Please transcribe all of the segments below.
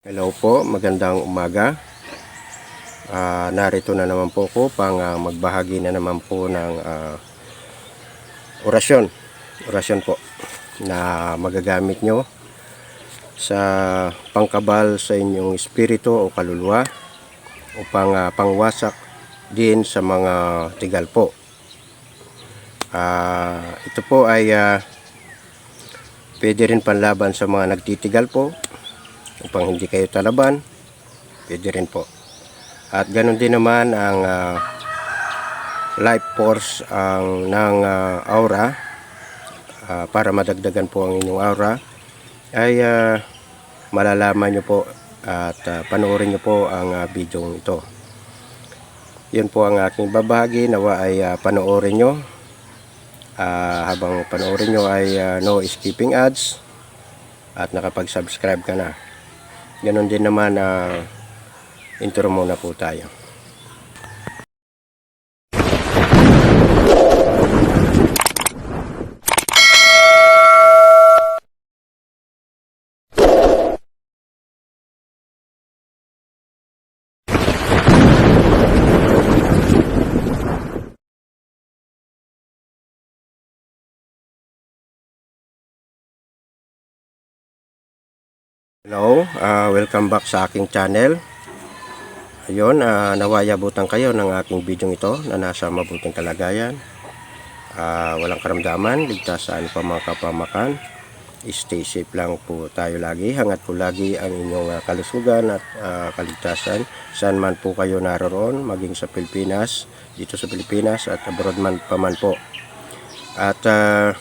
Hello po, magandang umaga. Ah, narito na naman po ko pang ah, magbahagi na naman po ng ah, orasyon. Orasyon po na magagamit nyo sa pangkabal sa inyong espiritu o kaluluwa upang ah, pangwasak din sa mga tigal po. Ah, ito po ay ah, pwede rin panlaban sa mga nagtitigal po upang hindi kayo talaban pwede rin po. At ganun din naman ang ah, life force ang ng ah, aura. Ah, para madagdagan po ang inyong aura ay ah, malalaman nyo po at ah, panoorin nyo po ang ah, video ito. Yun po ang aking babahagi nawa ay ah, panoorin nyo Ah, habang panoorin nyo ay ah, no skipping ads at nakapag-subscribe ka na Ganon din naman na intro muna po tayo. Hello, ah, welcome back sa aking channel. Ayun, uh, nawayabutan kayo ng aking video ito na nasa mabuting kalagayan. Ah, walang karamdaman, ligtas sa ano pa mga kapamakan. Stay safe lang po tayo lagi. Hangat po lagi ang inyong ah, kalusugan at ah, kaligtasan. Saan man po kayo naroon, maging sa Pilipinas, dito sa Pilipinas at abroad man pa man po. At ah,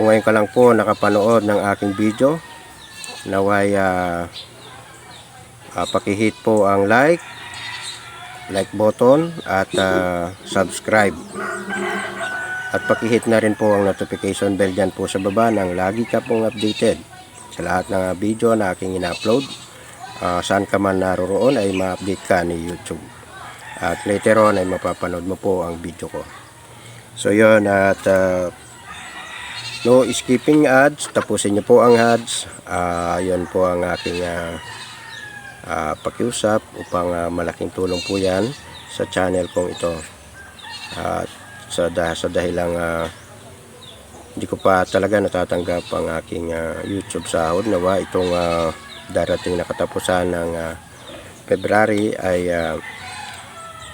kung ngayon ka lang po nakapanood ng aking video, naway ah, ah, pakihit po ang like like button at ah, subscribe. At pakihit na rin po ang notification bell dyan po sa baba nang lagi ka pong updated. Sa lahat ng video na aking ina-upload Ah, saan ka man naroroon ay ma-update ka ni YouTube. At later on ay mapapanood mo po ang video ko. So yun at ah, No skipping ads, tapusin niyo po ang ads. 'Yon po ang aking ah, ah, pakiusap upang ah, malaking tulong po 'yan sa channel kong ito. At sa dah sa dahilang ah, hindi ko pa talaga natatanggap ang aking ah, YouTube sahod nawa itong ah, darating na katapusan ng ah, February ay ah,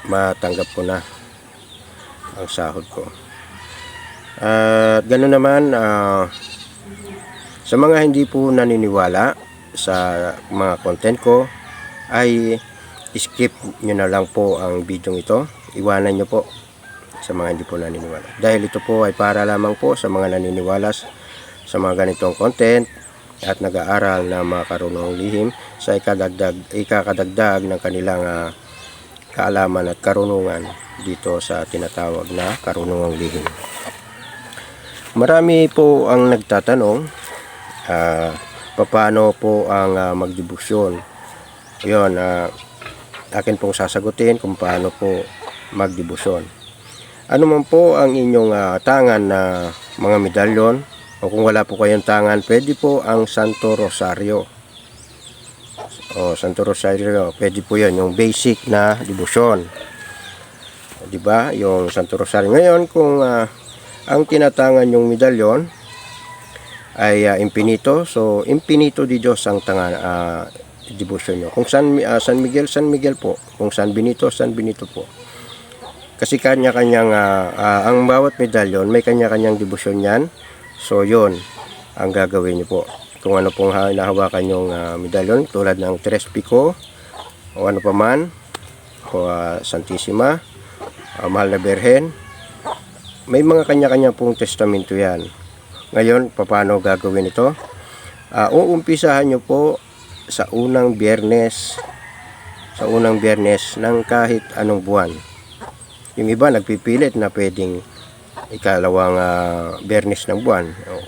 matanggap ko na ang sahod ko. At gano'n naman, ah, sa mga hindi po naniniwala sa mga content ko, ay skip nyo na lang po ang video ito. Iwanan nyo po sa mga hindi po naniniwala. Dahil ito po ay para lamang po sa mga naniniwala sa mga ganitong content at nag-aaral na mga karunong lihim sa ikadagdag, ikakadagdag ng kanilang ah, kaalaman at karunungan dito sa tinatawag na karunungang lihim. Marami po ang nagtatanong ah paano po ang ah, magdebusyon. Yun, ah, akin pong sasagutin kung paano po magdebusyon. Ano man po ang inyong ah, tangan na mga medalyon o kung wala po kayong tangan, pwede po ang Santo Rosario. O Santo Rosario, pwede po yun, yung basic na debusyon. Di ba? Yung Santo Rosario. Ngayon, kung ah, ang tinatangan yung medalyon ay ah, infinito. So, infinito di Diyos ang tangan, uh, devotion nyo. Kung San, ah, San Miguel, San Miguel po. Kung San Benito, San Benito po. Kasi kanya-kanyang, ah, ah, ang bawat medalyon, may kanya-kanyang devotion yan. So, yon ang gagawin nyo po. Kung ano pong ha- nahawakan yung ah, medalyon, tulad ng Tres Pico, o ano pa man, o ah, Santissima, ah, Mahal na Berhen, may mga kanya-kanya pong testamento yan. Ngayon, paano gagawin ito? Uh, uumpisahan nyo po sa unang biyernes, sa unang biyernes ng kahit anong buwan. Yung iba nagpipilit na pwedeng ikalawang ah, biyernes ng buwan. O,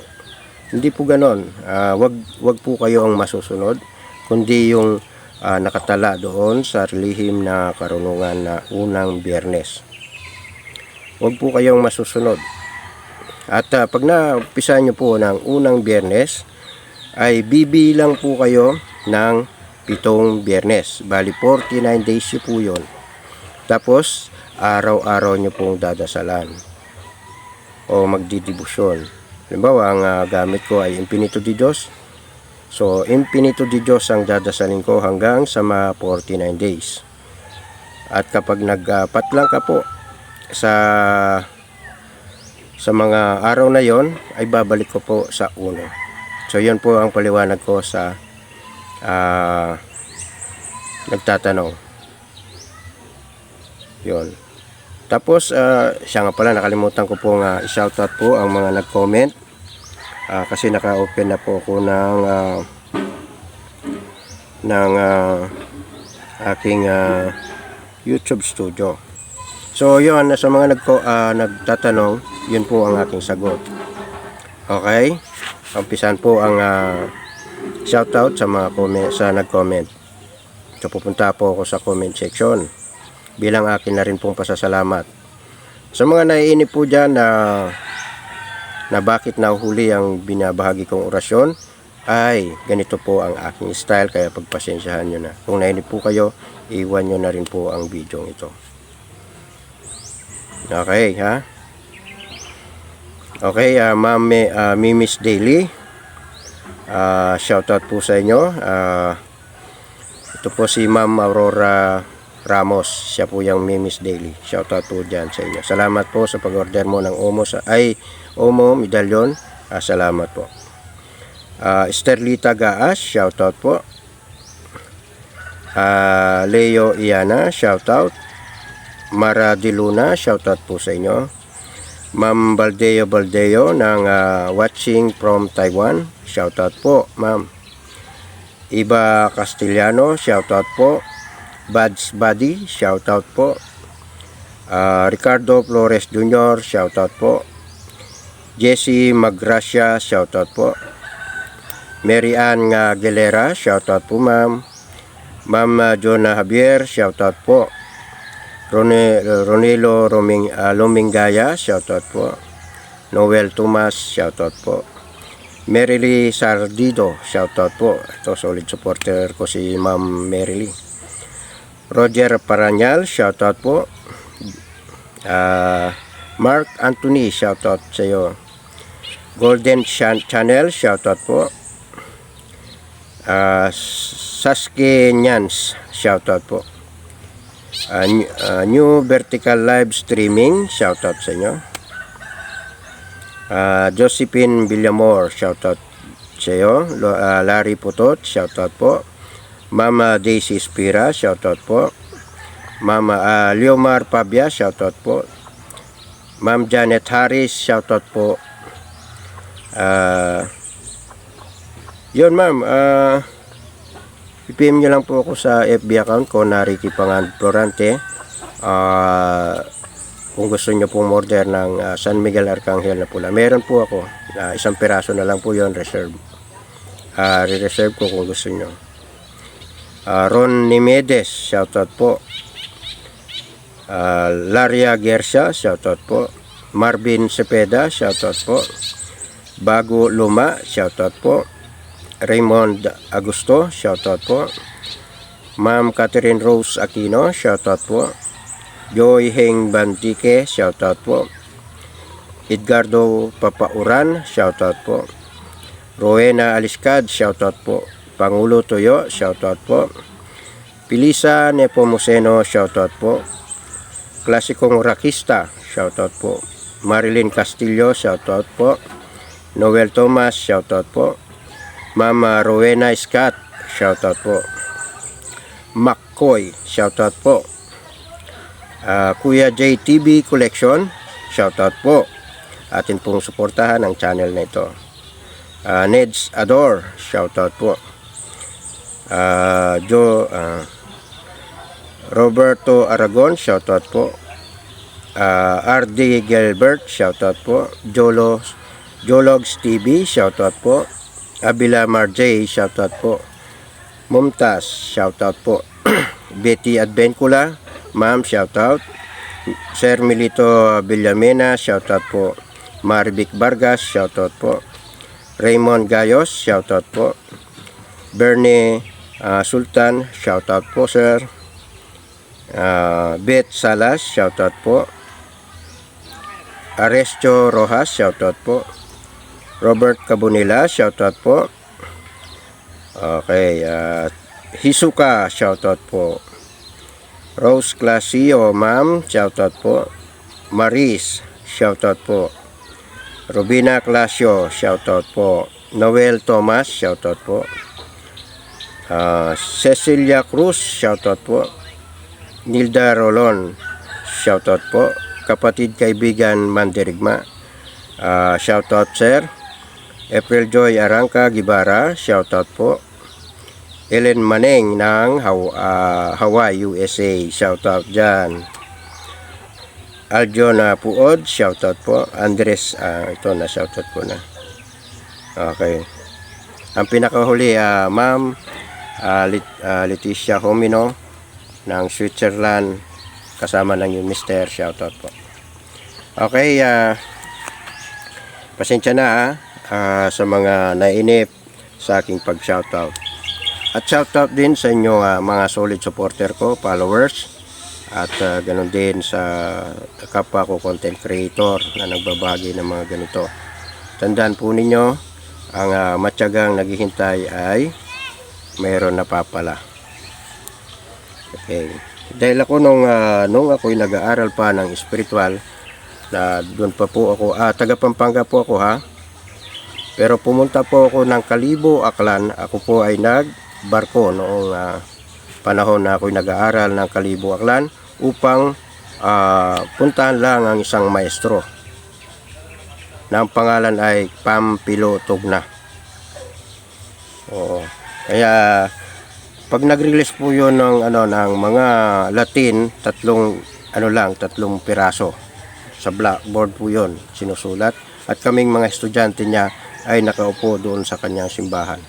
hindi po ganon. Ah, wag, wag po kayo ang masusunod, kundi yung ah, nakatala doon sa lihim na karunungan na unang biyernes huwag po kayong masusunod. At ah, pag naumpisahan nyo po ng unang biyernes, ay bibilang po kayo ng pitong biyernes. Bali, 49 days yun po yun. Tapos, araw-araw nyo pong dadasalan o magdidibusyon. Halimbawa, ang ah, gamit ko ay Infinito di Diyos. So, Infinito di Diyos ang dadasalin ko hanggang sa mga 49 days. At kapag nagpat lang ka po sa sa mga araw na yon ay babalik ko po sa uno. So, yun po ang paliwanag ko sa ah, nagtatanong. Yun. Tapos, ah, siya nga pala, nakalimutan ko po nga i-shoutout po ang mga nag-comment. Ah, kasi naka-open na po ako ng ah, ng ah, aking ah, YouTube studio. So, yun, sa mga nagko, ah, nagtatanong, yun po ang aking sagot. Okay? Umpisan po ang ah, shoutout sa mga comment, sa nag-comment. So, pupunta po ako sa comment section bilang akin na rin pong pasasalamat. Sa mga naiinip po dyan na na bakit nahuhuli ang binabahagi kong orasyon ay ganito po ang aking style kaya pagpasensyahan nyo na. Kung nainip po kayo, iwan nyo na rin po ang video ito. Okay, ha? Okay, uh, Ma'am uh, Mimis Daily. Uh, shoutout po sa inyo. Uh, ito po si Ma'am Aurora Ramos. Siya po yung Mimis Daily. Shoutout po dyan sa inyo. Salamat po sa pag-order mo ng Omo. Sa, ay, Omo Medallion. Ah, salamat po. Ah, Esterlita Gaas. Shoutout po. Ah, Leo Iana. Shoutout. Mara Di Luna. Shoutout po sa inyo. Ma'am Baldeo Baldeo ng ah, Watching from Taiwan. Shoutout po, ma'am. Iba Castellano, shoutout po. Buds Buddy, shoutout po. Ah, Ricardo Flores Jr., shoutout po. Jesse Magracia, shoutout po. Mary Ann Aguilera, shoutout po ma'am. Ma'am ah, Jonah Javier, shoutout po. Rone, Ronelo Roming, ah, Lumingaya, shoutout po. Noel Tomas, shoutout po. Merily Sardido, shoutout po. Ito, solid supporter ko si Ma'am Merily. Roger Paranyal, shoutout po. Ah, Mark Anthony, shoutout sa iyo. Golden Chan- Channel, shoutout po. Ah, Sasuke Nyans, shoutout po. Ah, new, vertical live streaming, shoutout sa inyo. Ah, Josephine Villamor, shoutout sa iyo. Ah, Larry Putot, shoutout po. Mama Daisy Spira, shoutout po. Mama ah, Leomar Pabia, shoutout po. Ma'am Janet Harris, shoutout po. Ah, yun ma'am, ah, i-PM nyo lang po ako sa FB account ko na Ricky Pangan Florante. Ah, kung gusto nyo pong order ng ah, San Miguel Arcangel na pula. Meron po ako. Ah, isang piraso na lang po yon reserve. Ah, re-reserve ko kung gusto nyo. Ah, Ron Nimedes, shoutout po. Ah, Laria Gersia, shoutout po. Marvin Cepeda, shoutout po. Bago Luma, shoutout po. Raymond Agusto, shoutout po. Ma'am Catherine Rose Aquino, shoutout po. Joy Heng Bantique, shoutout po. Edgardo Papauran, shoutout po. Rowena Aliscad, shoutout po. Pangulo Toyo, shoutout po. Pilisa Nepomuceno, shoutout po. Klasikong Rakista, shoutout po. Marilyn Castillo, shoutout po. Noel Thomas, shoutout po. Mama Rowena Scott, shoutout po. McCoy, shoutout po. Ah, Kuya JTV Collection, shoutout po. Atin pong suportahan ang channel na ito. Ah, Neds Ador, shoutout po. Ah, Joe, ah, Roberto Aragon, shoutout po. Ah, RD Gilbert, shoutout po. Jolo, Jologs TV, shoutout po. Abila Marjay, shoutout po. Mumtaz, shoutout po. Betty Advencula, ma'am, shoutout. Sir Milito Villamena, shoutout po. Marvic Vargas, shoutout po. Raymond Gayos, shoutout po. Bernie Ah, Sultan, shout out po sir. Ah, Beth Salas, shout out po. Arestio Rojas, shout out po. Robert Cabunila, shout out po. Okay, ah, Hisuka, shout out po. Rose Clasio, ma'am, shout out po. Maris, shout out po. Rubina Clasio, shout out po. Noel Thomas, shout out po. Ah, Cecilia Cruz, shout out po. Nilda Rolon, shout out po. Kapatid kaibigan Mandirigma, ah, shout out sir. April Joy Arangka Gibara, shout out po. Ellen Maneng ng ah, Hawaii, USA, shout out dyan. Aljon na Puod, shout out po. Andres, ah, ito na shout out ko na. Okay. Ang pinakahuli, ah, ma'am, ah, Lit- ah, Leticia Homino ng Switzerland kasama ng yung Mr. Shoutout po. Okay, ah, pasensya na ah, ah, sa mga nainip sa aking pag-shoutout. At shoutout din sa inyo ah, mga solid supporter ko, followers, at ah, ganun din sa kapwa ko content creator na nagbabahagi ng mga ganito. Tandaan po ninyo, ang ah, matyagang naghihintay ay mayroon na papala. Okay. Dahil ako nung, ah, nung ako'y nag-aaral pa ng spiritual, na doon pa po ako, ah, taga Pampanga po ako ha. Pero pumunta po ako ng Kalibo, Aklan. Ako po ay nagbarko noong ah, panahon na ako'y nag-aaral ng Kalibo, Aklan upang ah, puntahan lang ang isang maestro na ang pangalan ay Pampilo Tugna. Oo. Kaya pag nag-release po 'yon ng ano ng mga Latin, tatlong ano lang, tatlong piraso sa blackboard po 'yon sinusulat at kaming mga estudyante niya ay nakaupo doon sa kanyang simbahan.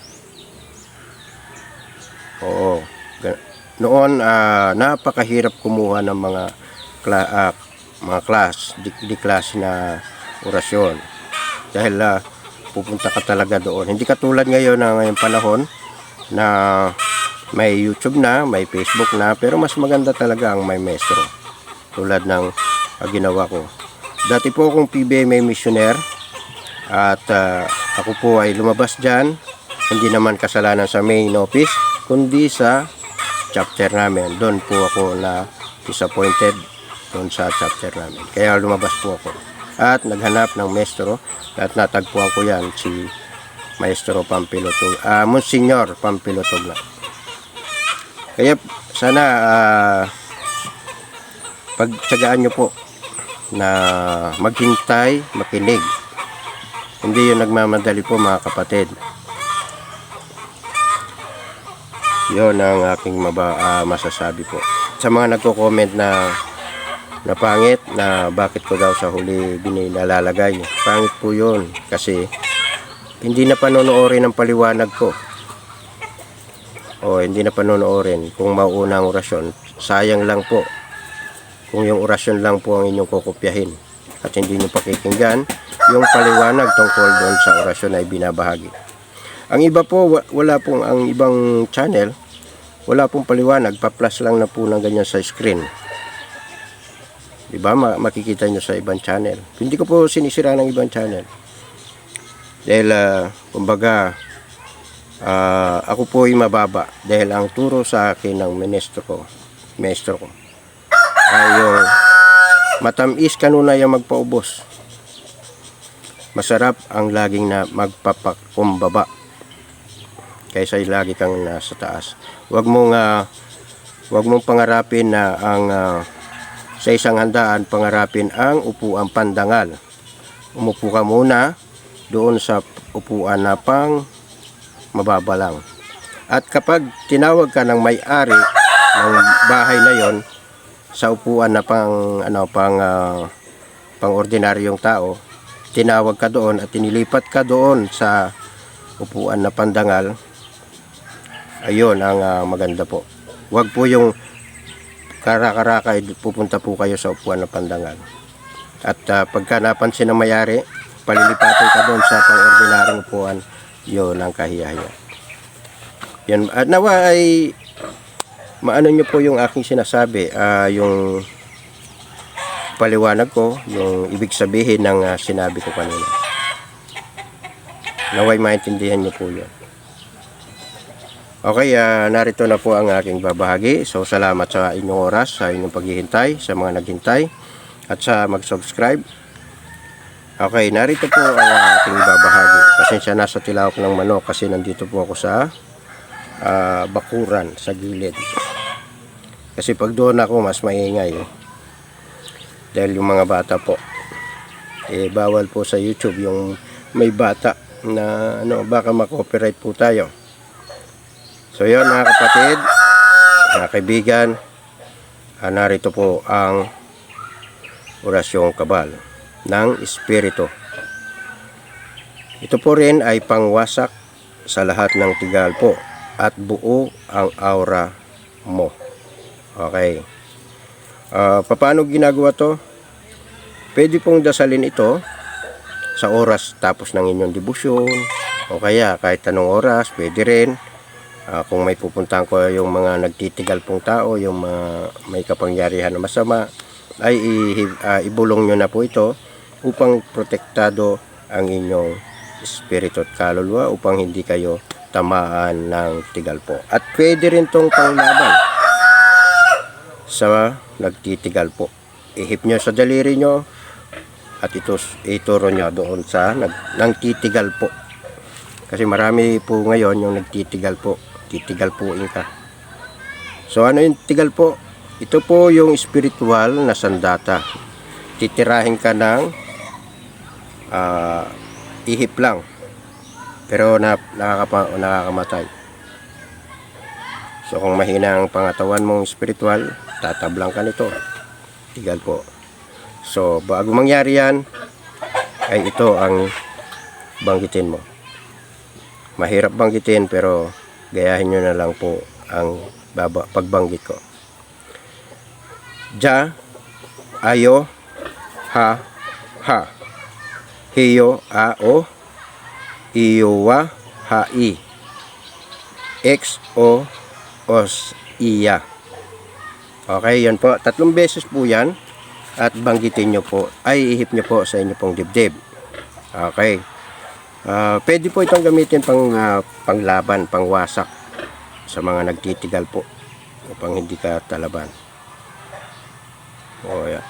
Oo. Noon ah, napakahirap kumuha ng mga kla- ah, mga class, di, di class na orasyon. Dahil ah, pupunta ka talaga doon. Hindi katulad ngayon na ngayong panahon na may YouTube na, may Facebook na, pero mas maganda talaga ang may maestro. Tulad ng ah, ginawa ko. Dati po akong PBMA missionaire at ah, ako po ay lumabas dyan. Hindi naman kasalanan sa main office, kundi sa chapter namin. Doon po ako na disappointed doon sa chapter namin. Kaya lumabas po ako. At naghanap ng maestro at natagpuan ko yan si Maestro Pampilotog, ah Monsignor Pampilotog na. Kaya sana ah, pagtsagaan nyo po na maghintay, makinig. Hindi yung nagmamadali po mga kapatid. Yon ang aking maba, ah, masasabi po. Sa mga nagko-comment na na pangit na bakit ko daw sa huli binilalagay. Pangit po yun kasi hindi na panonoorin ang paliwanag ko. O hindi na panonoorin kung mauuna ang orasyon. Sayang lang po kung yung orasyon lang po ang inyong kukopyahin at hindi nyo pakikinggan yung paliwanag tungkol doon sa orasyon na ibinabahagi. Ang iba po, wa- wala pong ang ibang channel, wala pong paliwanag, pa-plus lang na po ng ganyan sa screen. Diba? Ma- makikita nyo sa ibang channel. Hindi ko po sinisira ng ibang channel. Dahil, ah, kumbaga, ah, ako po ay mababa. Dahil ang turo sa akin ng ministro ko, maestro ko, ay yung matamis kanuna yung magpaubos. Masarap ang laging na magpapakumbaba kaysa lagi kang nasa taas. Huwag mong ah, huwag mong pangarapin na ang ah, sa isang handaan pangarapin ang upuan pandangal. Umupo ka muna doon sa upuan na pang mababa lang. At kapag tinawag ka ng may-ari ng bahay na yon sa upuan na pang ano pang ah, pang ordinaryong tao, tinawag ka doon at tinilipat ka doon sa upuan na pandangal. Ayun ang ah, maganda po. Huwag po yung karakaraka pupunta po kayo sa upuan na pandangal. At ah, pagka napansin ng mayari, palilipatin ka doon sa pang-ordinaryong upuan, yun ang kahiyahiya. Yan, at nawa ay maano nyo po yung aking sinasabi, ah, yung paliwanag ko, yung ibig sabihin ng ah, sinabi ko kanina. Naway maintindihan nyo po yun. Okay, ah, narito na po ang aking babahagi. So, salamat sa inyong oras, sa inyong paghihintay, sa mga naghintay, at sa mag-subscribe. Okay, narito po ang aking babahagi. Pasensya na sa tilawak ng manok kasi nandito po ako sa ah, bakuran, sa gilid. Kasi pag doon ako, mas maingay. eh. Dahil yung mga bata po, eh, bawal po sa YouTube yung may bata na ano, baka makopyright po tayo. So yun mga kapatid, mga kaibigan, ah, narito po ang orasyong kabal ng Espiritu. Ito po rin ay pangwasak sa lahat ng tigal po at buo ang aura mo. Okay. Ah, paano ginagawa to? Pwede pong dasalin ito sa oras tapos ng inyong debusyon o kaya kahit anong oras, pwede rin. Ah, kung may pupuntahan ko yung mga nagtitigal pong tao, yung mga may kapangyarihan na masama, ay ah, ibulong nyo na po ito upang protektado ang inyong espiritu at kaluluwa upang hindi kayo tamaan ng tigal po. At pwede rin tong panglaban sa nagtitigal po. Ihip nyo sa daliri nyo at ito, ituro nyo doon sa nag, nagtitigal po. Kasi marami po ngayon yung nagtitigal po. Titigal po ka. So ano yung tigal po? Ito po yung spiritual na sandata. Titirahin ka ng ah, ihip lang. Pero na, nakakapa, nakakamatay. So kung mahina ang pangatawan mong spiritual, tatablang ka nito. Tigal po. So bago mangyari yan, ay ito ang banggitin mo. Mahirap banggitin pero gayahin nyo na lang po ang baba, pagbanggit ko. Ja, ayo, ha, ha. Hiyo, a, o, iyowa, ha, i. X, o, os, iya. Okay, yan po. Tatlong beses po yan. At banggitin nyo po, ay ihip nyo po sa inyo pong dibdib. Okay. Ah, pwede po itong gamitin pang ah, panglaban, pangwasak sa mga nagtitigal po upang hindi ka talaban. O, yan.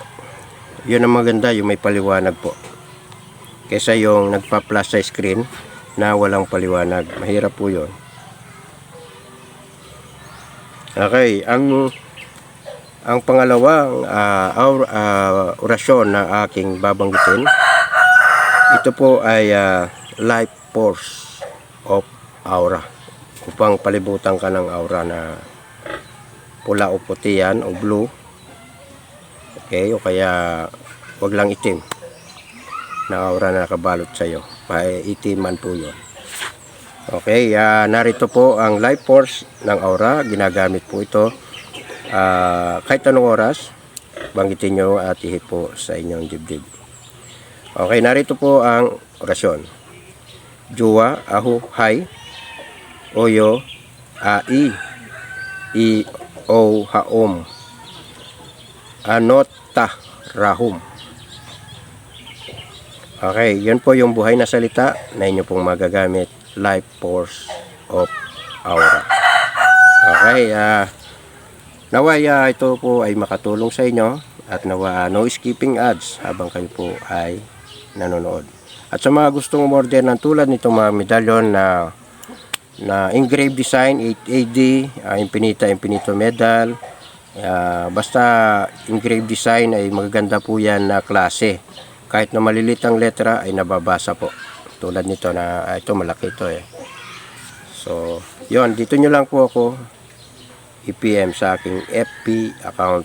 Yun ang maganda, yung may paliwanag po. Kesa yung nagpa-flash sa screen na walang paliwanag. Mahirap po yun. Okay, ang ang pangalawang ah, aur- ah, orasyon na aking babanggitin, ito po ay ah, life force of aura. Upang palibutan ka ng aura na pula o puti yan o blue. Okay, o kaya wag lang itim na aura na nakabalot sa iyo. Itim man po yun. Okay, ah, narito po ang life force ng aura. Ginagamit po ito Ah, kahit anong oras, banggitin nyo at ihip po sa inyong dibdib. Okay, narito po ang orasyon. Juwa, ahu, hay, oyo, ai, i, o, haom, anot, ta, rahum. Okay, yun po yung buhay na salita na inyo pong magagamit. Life force of aura. Okay, ah, Naway ah, ito po ay makatulong sa inyo at nawa no skipping ads habang kayo po ay nanonood. At sa mga gustong umorder ng tulad nitong mga medalyon na na engraved design 8AD, ah, Infinita Infinito medal, ah, basta engraved design ay magaganda po yan na klase. Kahit na malilit ang letra ay nababasa po. Tulad nito na ah, ito malaki ito eh. So, yon dito nyo lang po ako i-PM sa aking FB account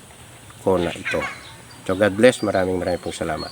ko na ito. So God bless, maraming maraming pong salamat.